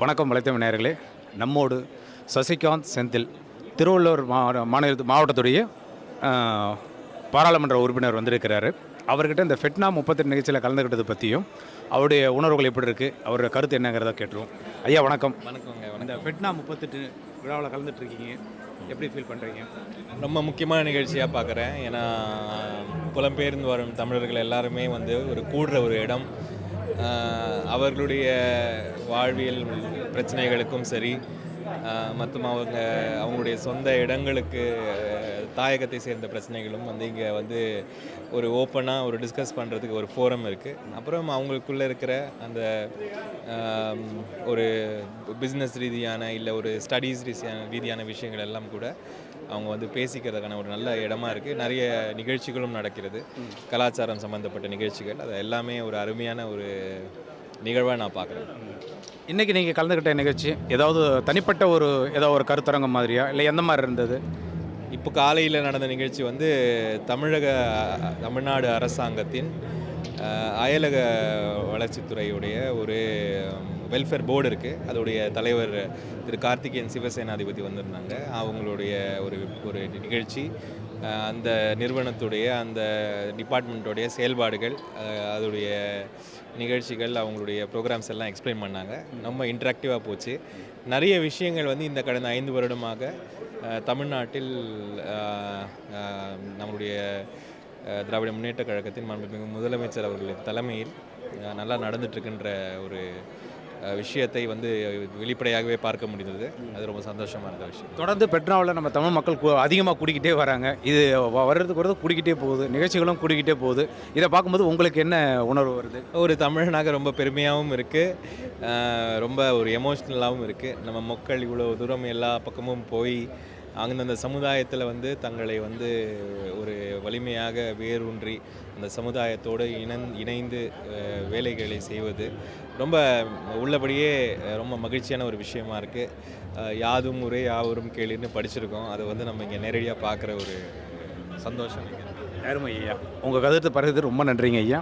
வணக்கம் வலைத்தமிழ் நேயர்களே. நம்மோடு சசிகாந்த் செந்தில் திருவள்ளூர் மாவட்ட மாநில மாவட்டத்துடைய பாராளுமன்ற உறுப்பினர் வந்திருக்கிறாரு. அவர்கிட்ட இந்த ஃபெட்னா முப்பத்தெட்டு நிகழ்ச்சியில் கலந்துக்கிட்டது பற்றியும் அவருடைய உணர்வுகள் எப்படி இருக்குது அவருடைய கருத்து என்னங்கிறத கேட்டுருவோம். ஐயா வணக்கம். வணக்கங்க இந்த ஃபெட்னா முப்பத்தெட்டு விழாவில் கலந்துட்டு இருக்கீங்க எப்படி ஃபீல் பண்ணுறீங்க ரொம்ப முக்கியமான நிகழ்ச்சியாக பார்க்குறேன் ஏன்னா புலம்பெயர்ந்து வரும் தமிழர்கள் எல்லாருமே வந்து ஒரு கூடுற ஒரு இடம். அவர்களுடைய வாழ்வியல் பிரச்சனைகளுக்கும் சரி மற்றும் அவங்க அவங்களுடைய சொந்த இடங்களுக்கு தாயகத்தை சேர்ந்த பிரச்சனைகளும் வந்து இங்கே வந்து ஒரு ஓப்பனாக ஒரு டிஸ்கஸ் பண்ணுறதுக்கு ஒரு ஃபோரம் இருக்குது அப்புறம் அவங்களுக்குள்ளே இருக்கிற அந்த ஒரு பிஸ்னஸ் ரீதியான இல்லை ஒரு ஸ்டடீஸ் ரீதியான ரீதியான விஷயங்கள் எல்லாம் கூட அவங்க வந்து பேசிக்கிறதுக்கான ஒரு நல்ல இடமா இருக்குது நிறைய நிகழ்ச்சிகளும் நடக்கிறது. கலாச்சாரம் சம்மந்தப்பட்ட நிகழ்ச்சிகள். அது எல்லாமே ஒரு அருமையான ஒரு நிகழ்வாக நான் பார்க்குறேன். இன்றைக்கி நீங்கள் கலந்துக்கிட்ட நிகழ்ச்சி ஏதாவது தனிப்பட்ட ஒரு ஏதோ ஒரு கருத்தரங்கம் மாதிரியா? இல்லை எந்த மாதிரி இருந்தது? இப்போ காலையில் நடந்த நிகழ்ச்சி வந்து தமிழக தமிழ்நாடு அரசாங்கத்தின் அயலக வளர்ச்சித்துறையுடைய ஒரு வெல்ஃபேர் போர்டு இருக்குது அதோடைய தலைவர் திரு கார்த்திகேயன் சிவசேனாதிபதி வந்திருந்தாங்க. அவங்களுடைய ஒரு ஒரு நிகழ்ச்சி. அந்த நிறுவனத்துடைய அந்த டிபார்ட்மெண்ட்டுடைய செயல்பாடுகள் அதோடைய நிகழ்ச்சிகள் அவங்களுடைய ப்ரோக்ராம்ஸ் எல்லாம் எக்ஸ்பிளைன் பண்ணாங்க. ரொம்ப இன்ட்ராக்டிவாக போச்சு. நிறைய விஷயங்கள் வந்து இந்த கடந்த ஐந்து வருடமாக தமிழ்நாட்டில் நம்மளுடைய திராவிட முன்னேற்ற கழகத்தின் மாண்புமிகு முதலமைச்சர் அவர்களின் தலைமையில் நல்லா நடந்துட்டுருக்கின்ற ஒரு விஷயத்தை வந்து வெளிப்படையாகவே பார்க்க முடிந்தது. அது ரொம்ப சந்தோஷமாக இருந்த விஷயம். தொடர்ந்து பெட்னாவில் நம்ம தமிழ் மக்கள் அதிகமாக கூடிக்கிட்டே வராங்க. இது வர்றதுக்கு வரது கூடிக்கிட்டே போகுது. நிகழ்ச்சிகளும் கூடிக்கிட்டே போகுது. இதை பார்க்கும்போது உங்களுக்கு என்ன உணர்வு வருது? ஒரு தமிழனாக ரொம்ப பெருமையாகவும் இருக்குது ரொம்ப ஒரு எமோஷ்னலாகவும் இருக்குது நம்ம மக்கள் இவ்வளோ தூரம் எல்லா பக்கமும் போய் அந்தந்த சமுதாயத்தில் வந்து தங்களை வந்து ஒரு வலிமையாக வேரூன்றி அந்த சமுதாயத்தோடு இணந் இணைந்து வேலைகளை செய்வது ரொம்ப உள்ளபடியே ரொம்ப மகிழ்ச்சியான ஒரு விஷயமா இருக்குது யாதும் ஒரே யாவரும் கேளுன்னு படிச்சிருக்கோம். அதை வந்து நம்ம இங்கே நேரடியாக பார்க்குற ஒரு சந்தோஷம் அருமை ஐயா உங்கள் கருத்து பகிர்ந்து ரொம்ப நன்றிங்க ஐயா.